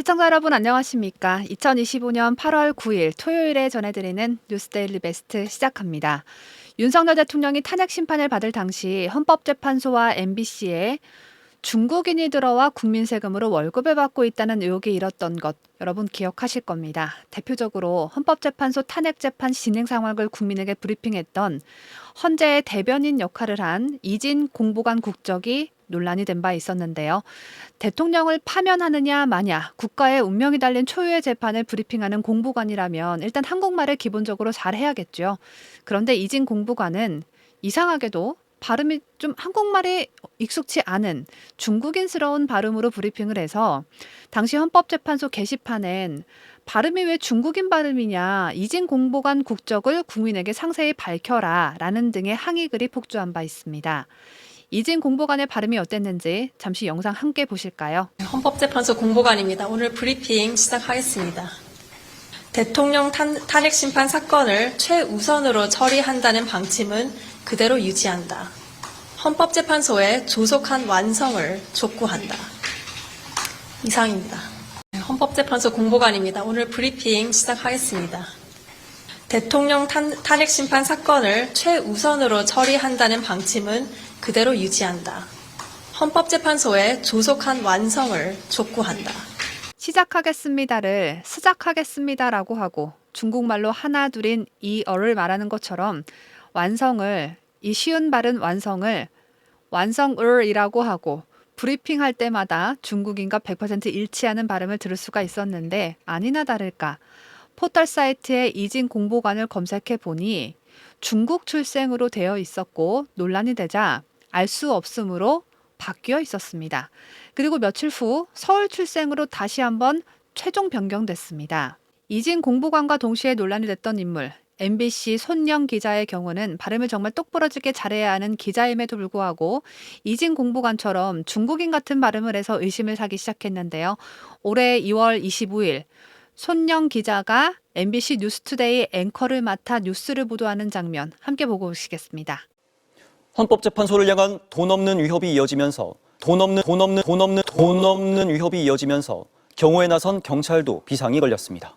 시청자 여러분 안녕하십니까? 2025년 8월 9일 토요일에 전해드리는 뉴스데일리 베스트 시작합니다. 윤석열 대통령이 탄핵 심판을 받을 당시 헌법재판소와 MBC에 중국인이 들어와 국민 세금으로 월급을 받고 있다는 의혹이 일었던 것 여러분 기억하실 겁니다. 대표적으로 헌법재판소 탄핵 재판 진행 상황을 국민에게 브리핑했던 헌재의 대변인 역할을 한 이진 공보관 국적이 논란이 된 바 있었는데요. 대통령을 파면하느냐 마냐 국가의 운명이 달린 초유의 재판을 브리핑하는 공보관이라면 일단 한국말을 기본적으로 잘 해야겠죠. 그런데 이진 공보관은 이상하게도 발음이 좀 한국말이 익숙치 않은 중국인스러운 발음으로 브리핑을 해서 당시 헌법재판소 게시판엔 발음이 왜 중국인 발음이냐 이진 공보관 국적을 국민에게 상세히 밝혀라 라는 등의 항의글이 폭주한 바 있습니다. 이진 공보관의 발음이 어땠는지 잠시 영상 함께 보실까요? 헌법재판소 공보관입니다. 오늘 브리핑 시작하겠습니다. 대통령 탄, 탄핵 심판 사건을 최우선으로 처리한다는 방침은 그대로 유지한다. 헌법재판소에 조속한 완성을 촉구한다. 이상입니다. 헌법재판소 공보관입니다. 오늘 브리핑 시작하겠습니다. 대통령 탄, 탄핵 심판 사건을 최우선으로 처리한다는 방침은 그대로 유지한다. 헌법재판소에 조속한 완성을 촉구한다. 시작하겠습니다를 시작하겠습니다라고 하고 중국말로 하나 둘인 이 어를 말하는 것처럼 완성을 이 쉬운 발은 완성을 완성을이라고 하고 브리핑 할 때마다 중국인과 100% 일치하는 발음을 들을 수가 있었는데 아니나 다를까 포털 사이트에 이진 공보관을 검색해 보니 중국 출생으로 되어 있었고 논란이 되자 알 수 없음으로 바뀌어 있었습니다. 그리고 며칠 후 서울 출생으로 다시 한번 최종 변경됐습니다. 이진 공보관과 동시에 논란이 됐던 인물 MBC 손영 기자의 경우는 발음을 정말 똑부러지게 잘해야 하는 기자임에도 불구하고 이진 공보관처럼 중국인 같은 발음을 해서 의심을 사기 시작했는데요. 올해 2월 25일 손영 기자가 MBC 뉴스투데이 앵커를 맡아 뉴스를 보도하는 장면 함께 보고 오시겠습니다. 헌법재판소를 향한 돈 없는 위협이 이어지면서 돈 없는 돈 없는 돈 없는 돈 없는 위협이 이어지면서 경호에 나선 경찰도 비상이 걸렸습니다.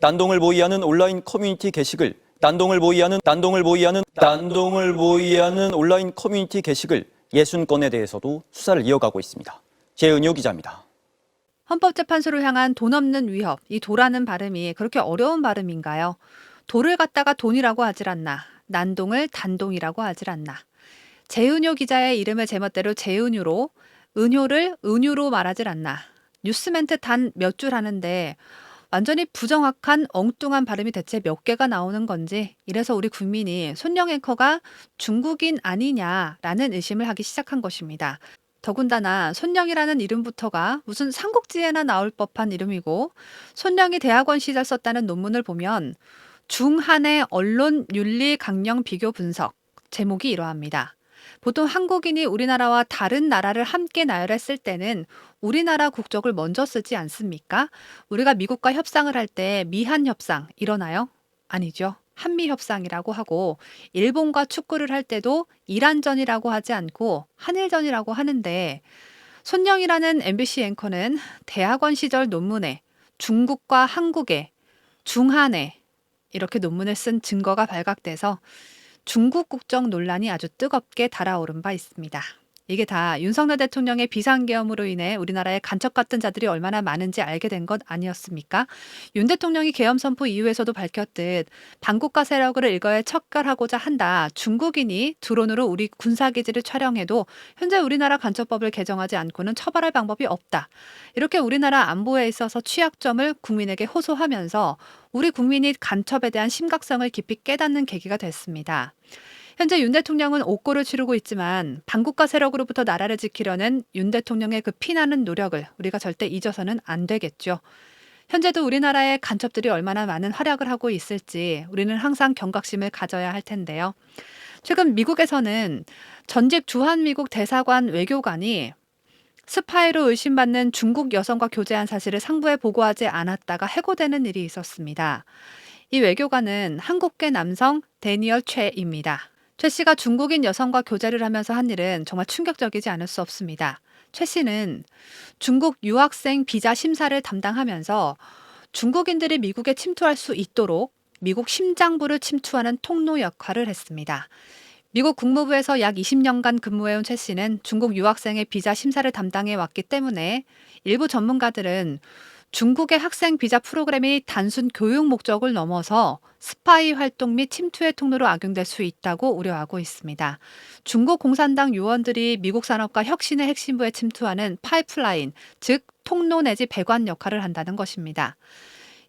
난동을 모의하는 온라인 커뮤니티 게시글, 난동을 모의하는 난동을 모의하는 난동을 모의하는 온라인 커뮤니티 게시글 60건에 대해서도 수사를 이어가고 있습니다. 재은효 기자입니다. 헌법재판소를 향한 돈 없는 위협, 이 도라는 발음이 그렇게 어려운 발음인가요? 돌을 갖다가 돈이라고 하질 않나, 난동을 단동이라고 하질 않나. 재은효 기자의 이름을 제멋대로 재은유로, 은효를 은유로 말하질 않나. 뉴스 멘트 단 몇 줄 하는데 완전히 부정확한 엉뚱한 발음이 대체 몇 개가 나오는 건지 이래서 우리 국민이 손영 앵커가 중국인 아니냐라는 의심을 하기 시작한 것입니다. 더군다나 손영이라는 이름부터가 무슨 삼국지에나 나올 법한 이름이고 손영이 대학원 시절 썼다는 논문을 보면 중한의 언론 윤리 강령 비교 분석 제목이 이러합니다. 보통 한국인이 우리나라와 다른 나라를 함께 나열했을 때는 우리나라 국적을 먼저 쓰지 않습니까? 우리가 미국과 협상을 할 때 미한 협상 일어나요? 아니죠. 한미 협상이라고 하고 일본과 축구를 할 때도 이란전이라고 하지 않고 한일전이라고 하는데 손영이라는 MBC 앵커는 대학원 시절 논문에 중국과 한국의 중한에 이렇게 논문을 쓴 증거가 발각돼서 중국 국적 논란이 아주 뜨겁게 달아오른 바 있습니다. 이게 다 윤석열 대통령의 비상계엄으로 인해 우리나라에 간첩 같은 자들이 얼마나 많은지 알게 된 것 아니었습니까? 윤 대통령이 계엄 선포 이후에서도 밝혔듯 반국가 세력을 일거에 척결하고자 한다. 중국인이 드론으로 우리 군사기지를 촬영해도 현재 우리나라 간첩법을 개정하지 않고는 처벌할 방법이 없다. 이렇게 우리나라 안보에 있어서 취약점을 국민에게 호소하면서 우리 국민이 간첩에 대한 심각성을 깊이 깨닫는 계기가 됐습니다. 현재 윤 대통령은 옥고를 치르고 있지만 반국가 세력으로부터 나라를 지키려는 윤 대통령의 그 피나는 노력을 우리가 절대 잊어서는 안 되겠죠. 현재도 우리나라의 간첩들이 얼마나 많은 활약을 하고 있을지 우리는 항상 경각심을 가져야 할 텐데요. 최근 미국에서는 전직 주한미국 대사관 외교관이 스파이로 의심받는 중국 여성과 교제한 사실을 상부에 보고하지 않았다가 해고되는 일이 있었습니다. 이 외교관은 한국계 남성 데니얼 최입니다. 최 씨가 중국인 여성과 교제를 하면서 한 일은 정말 충격적이지 않을 수 없습니다. 최 씨는 중국 유학생 비자 심사를 담당하면서 중국인들이 미국에 침투할 수 있도록 미국 심장부를 침투하는 통로 역할을 했습니다. 미국 국무부에서 약 20년간 근무해온 최 씨는 중국 유학생의 비자 심사를 담당해 왔기 때문에 일부 전문가들은 중국의 학생 비자 프로그램이 단순 교육 목적을 넘어서 스파이 활동 및 침투의 통로로 악용될 수 있다고 우려하고 있습니다. 중국 공산당 요원들이 미국 산업과 혁신의 핵심부에 침투하는 파이프라인, 즉 통로 내지 배관 역할을 한다는 것입니다.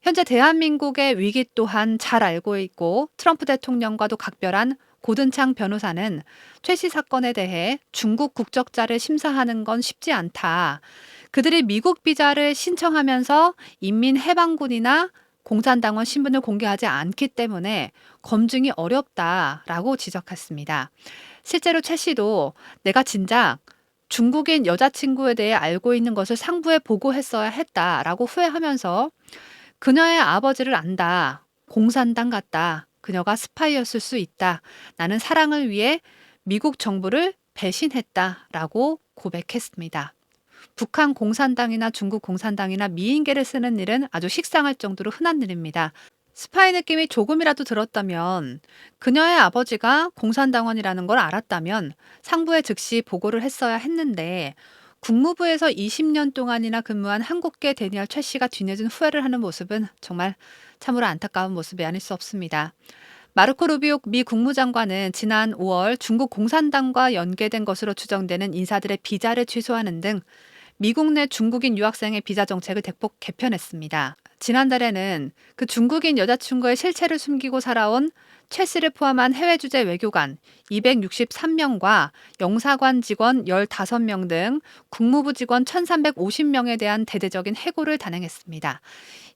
현재 대한민국의 위기 또한 잘 알고 있고 트럼프 대통령과도 각별한 고든창 변호사는 최 씨 사건에 대해 중국 국적자를 심사하는 건 쉽지 않다. 그들이 미국 비자를 신청하면서 인민해방군이나 공산당원 신분을 공개하지 않기 때문에 검증이 어렵다라고 지적했습니다. 실제로 최 씨도 내가 진작 중국인 여자친구에 대해 알고 있는 것을 상부에 보고했어야 했다라고 후회하면서 그녀의 아버지를 안다. 공산당 같다. 그녀가 스파이였을 수 있다. 나는 사랑을 위해 미국 정부를 배신했다라고 고백했습니다. 북한 공산당이나 중국 공산당이나 미인계를 쓰는 일은 아주 식상할 정도로 흔한 일입니다. 스파이 느낌이 조금이라도 들었다면 그녀의 아버지가 공산당원이라는 걸 알았다면 상부에 즉시 보고를 했어야 했는데 국무부에서 20년 동안이나 근무한 한국계 데니얼 최 씨가 뒤늦은 후회를 하는 모습은 정말 참으로 안타까운 모습이 아닐 수 없습니다. 마르코 루비오 미 국무장관은 지난 5월 중국 공산당과 연계된 것으로 추정되는 인사들의 비자를 취소하는 등 미국 내 중국인 유학생의 비자 정책을 대폭 개편했습니다. 지난달에는 그 중국인 여자친구의 실체를 숨기고 살아온 최 씨를 포함한 해외 주재 외교관 263명과 영사관 직원 15명 등 국무부 직원 1,350명에 대한 대대적인 해고를 단행했습니다.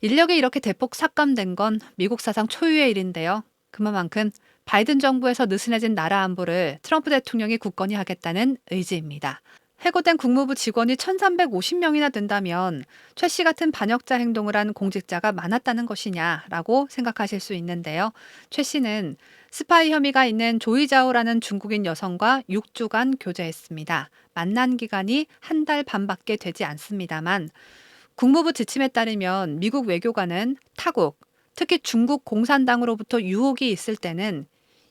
인력이 이렇게 대폭 삭감된 건 미국 사상 초유의 일인데요. 그만큼 바이든 정부에서 느슨해진 나라 안보를 트럼프 대통령이 굳건히 하겠다는 의지입니다. 해고된 국무부 직원이 1,350명이나 된다면 최 씨 같은 반역자 행동을 한 공직자가 많았다는 것이냐라고 생각하실 수 있는데요. 최 씨는 스파이 혐의가 있는 조이자오라는 중국인 여성과 6주간 교제했습니다. 만난 기간이 한 달 반밖에 되지 않습니다만 국무부 지침에 따르면 미국 외교관은 타국, 특히 중국 공산당으로부터 유혹이 있을 때는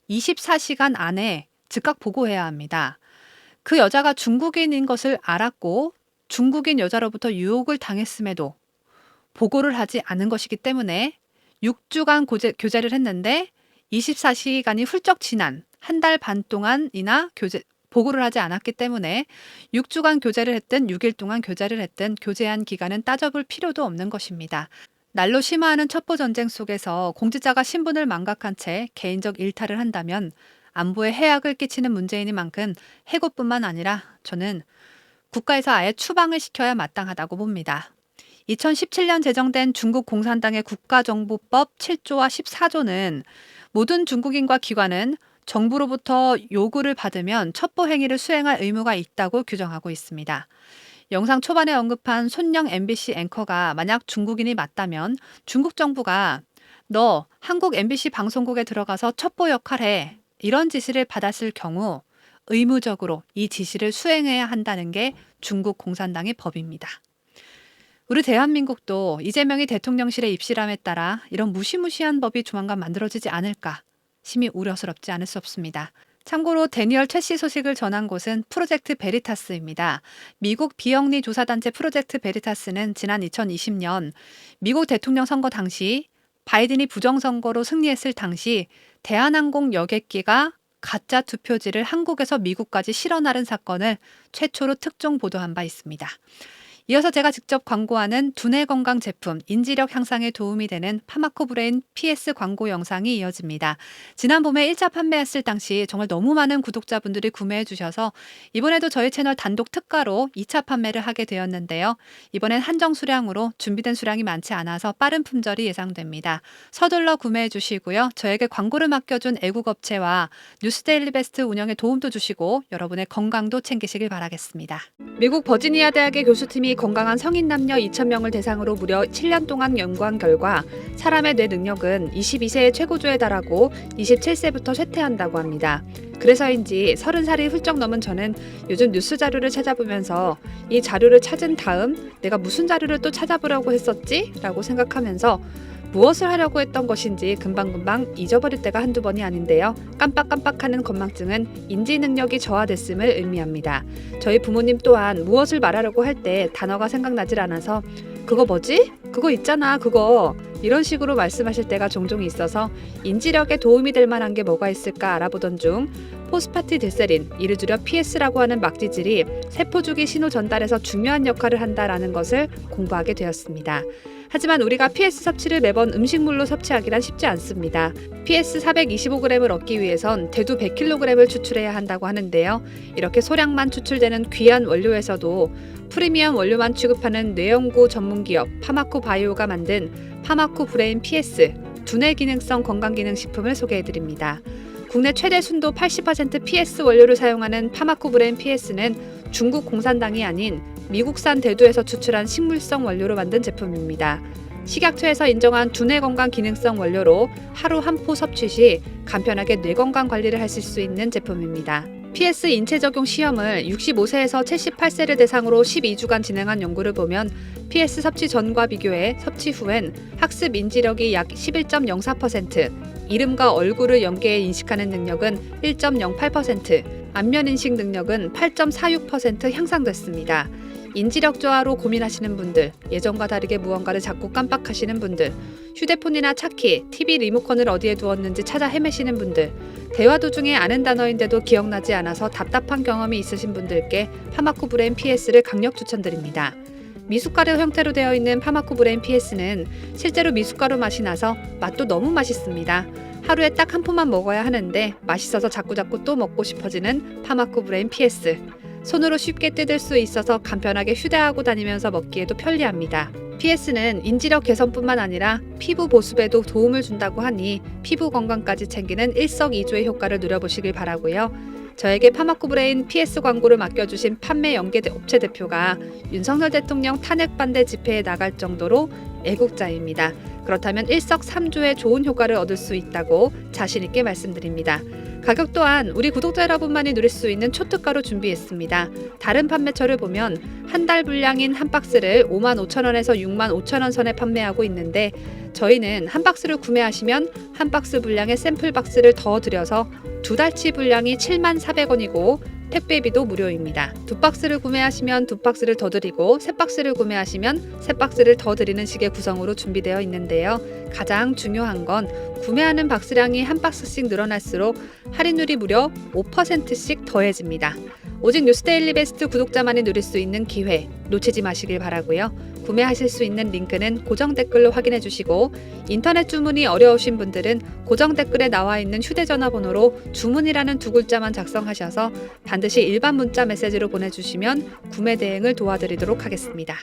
24시간 안에 즉각 보고해야 합니다. 그 여자가 중국인인 것을 알았고 중국인 여자로부터 유혹을 당했음에도 보고를 하지 않은 것이기 때문에 6주간 고제, 교제를 했는데 24시간이 훌쩍 지난 한 달 반 동안이나 교제, 보고를 하지 않았기 때문에 6주간 교제를 했든 6일 동안 교제를 했든 교제한 기간은 따져볼 필요도 없는 것입니다. 날로 심화하는 첩보 전쟁 속에서 공직자가 신분을 망각한 채 개인적 일탈을 한다면 안보에 해악을 끼치는 문제인인 만큼 해고뿐만 아니라 저는 국가에서 아예 추방을 시켜야 마땅하다고 봅니다. 2017년 제정된 중국 공산당의 국가정보법 7조와 14조는 모든 중국인과 기관은 정부로부터 요구를 받으면 첩보 행위를 수행할 의무가 있다고 규정하고 있습니다. 영상 초반에 언급한 손영 MBC 앵커가 만약 중국인이 맞다면 중국 정부가 너 한국 MBC 방송국에 들어가서 첩보 역할해 이런 지시를 받았을 경우 의무적으로 이 지시를 수행해야 한다는 게 중국 공산당의 법입니다. 우리 대한민국도 이재명이 대통령실에 입실함에 따라 이런 무시무시한 법이 조만간 만들어지지 않을까 심히 우려스럽지 않을 수 없습니다. 참고로 데니얼 최 씨 소식을 전한 곳은 프로젝트 베리타스입니다. 미국 비영리 조사단체 프로젝트 베리타스는 지난 2020년 미국 대통령 선거 당시 바이든이 부정선거로 승리했을 당시 대한항공 여객기가 가짜 투표지를 한국에서 미국까지 실어 나른 사건을 최초로 특종 보도한 바 있습니다. 이어서 제가 직접 광고하는 두뇌 건강 제품 인지력 향상에 도움이 되는 파마코 브레인 PS 광고 영상이 이어집니다. 지난 봄에 1차 판매했을 당시 정말 너무 많은 구독자분들이 구매해 주셔서 이번에도 저희 채널 단독 특가로 2차 판매를 하게 되었는데요. 이번엔 한정 수량으로 준비된 수량이 많지 않아서 빠른 품절이 예상됩니다. 서둘러 구매해 주시고요. 저에게 광고를 맡겨준 애국업체와 뉴스데일리 베스트 운영에 도움도 주시고 여러분의 건강도 챙기시길 바라겠습니다. 미국 버지니아 대학의 교수팀이 건강한 성인 남녀 2,000명을 대상으로 무려 7년 동안 연구한 결과 사람의 뇌 능력은 22세의 최고조에 달하고 27세부터 쇠퇴한다고 합니다. 그래서인지 30살이 훌쩍 넘은 저는 요즘 뉴스 자료를 찾아보면서 이 자료를 찾은 다음 내가 무슨 자료를 또 찾아보려고 했었지? 라고 생각하면서 무엇을 하려고 했던 것인지 금방금방 잊어버릴 때가 한두 번이 아닌데요. 깜빡깜빡하는 건망증은 인지 능력이 저하됐음을 의미합니다. 저희 부모님 또한 무엇을 말하려고 할 때 단어가 생각나질 않아서 그거 뭐지? 그거 있잖아, 그거. 이런 식으로 말씀하실 때가 종종 있어서 인지력에 도움이 될 만한 게 뭐가 있을까 알아보던 중 포스파티딜세린, 이를 줄여 PS라고 하는 막지질이 세포 주기 신호 전달에서 중요한 역할을 한다라는 것을 공부하게 되었습니다. 하지만 우리가 PS 섭취를 매번 음식물로 섭취하기란 쉽지 않습니다. PS 425g을 얻기 위해선 대두 100kg을 추출해야 한다고 하는데요. 이렇게 소량만 추출되는 귀한 원료에서도 프리미엄 원료만 취급하는 뇌연구 전문 기업 파마코 바이오가 만든 파마코 브레인 PS 두뇌 기능성 건강 기능 식품을 소개해 드립니다. 국내 최대 순도 80% PS 원료를 사용하는 파마코 브레인 PS는 중국 공산당이 아닌 미국산 대두에서 추출한 식물성 원료로 만든 제품입니다. 식약처에서 인정한 두뇌 건강 기능성 원료로 하루 한 포 섭취 시 간편하게 뇌 건강 관리를 하실 수 있는 제품입니다. PS 인체 적용 시험을 65세에서 78세를 대상으로 12주간 진행한 연구를 보면 PS 섭취 전과 비교해 섭취 후엔 학습 인지력이 약 11.04%, 이름과 얼굴을 연계해 인식하는 능력은 1.08%, 안면 인식 능력은 8.46% 향상됐습니다. 인지력 저하로 고민하시는 분들, 예전과 다르게 무언가를 자꾸 깜빡하시는 분들, 휴대폰이나 차키, TV 리모컨을 어디에 두었는지 찾아 헤매시는 분들, 대화 도중에 아는 단어인데도 기억나지 않아서 답답한 경험이 있으신 분들께 파마코 브레인 PS를 강력 추천드립니다. 미숫가루 형태로 되어 있는 파마코 브레인 PS는 실제로 미숫가루 맛이 나서 맛도 너무 맛있습니다. 하루에 딱 한 포만 먹어야 하는데 맛있어서 자꾸자꾸 또 먹고 싶어지는 파마코 브레인 PS. 손으로 쉽게 뜯을 수 있어서 간편하게 휴대하고 다니면서 먹기에도 편리합니다. PS는 인지력 개선뿐만 아니라 피부 보습에도 도움을 준다고 하니 피부 건강까지 챙기는 일석이조의 효과를 누려보시길 바라고요. 저에게 파마코 브레인 PS 광고를 맡겨주신 판매 연계 업체 대표가 윤석열 대통령 탄핵 반대 집회에 나갈 정도로 애국자입니다. 그렇다면 일석삼조의 좋은 효과를 얻을 수 있다고 자신 있게 말씀드립니다. 가격 또한 우리 구독자 여러분만이 누릴 수 있는 초특가로 준비했습니다. 다른 판매처를 보면 한 달 분량인 한 박스를 5만 5천 원에서 6만 5천 원 선에 판매하고 있는데 저희는 한 박스를 구매하시면 한 박스 분량의 샘플 박스를 더 드려서 두 달치 분량이 7만 400원이고 택배비도 무료입니다. 두 박스를 구매하시면 두 박스를 더 드리고 세 박스를 구매하시면 세 박스를 더 드리는 식의 구성으로 준비되어 있는데요. 가장 중요한 건 구매하는 박스량이 한 박스씩 늘어날수록 할인율이 무려 5%씩 더해집니다. 오직 뉴스데일리 베스트 구독자만이 누릴 수 있는 기회 놓치지 마시길 바라고요. 구매하실 수 있는 링크는 고정 댓글로 확인해 주시고 인터넷 주문이 어려우신 분들은 고정 댓글에 나와 있는 휴대전화 번호로 주문이라는 두 글자만 작성하셔서 반드시 일반 문자 메시지로 보내주시면 구매 대행을 도와드리도록 하겠습니다.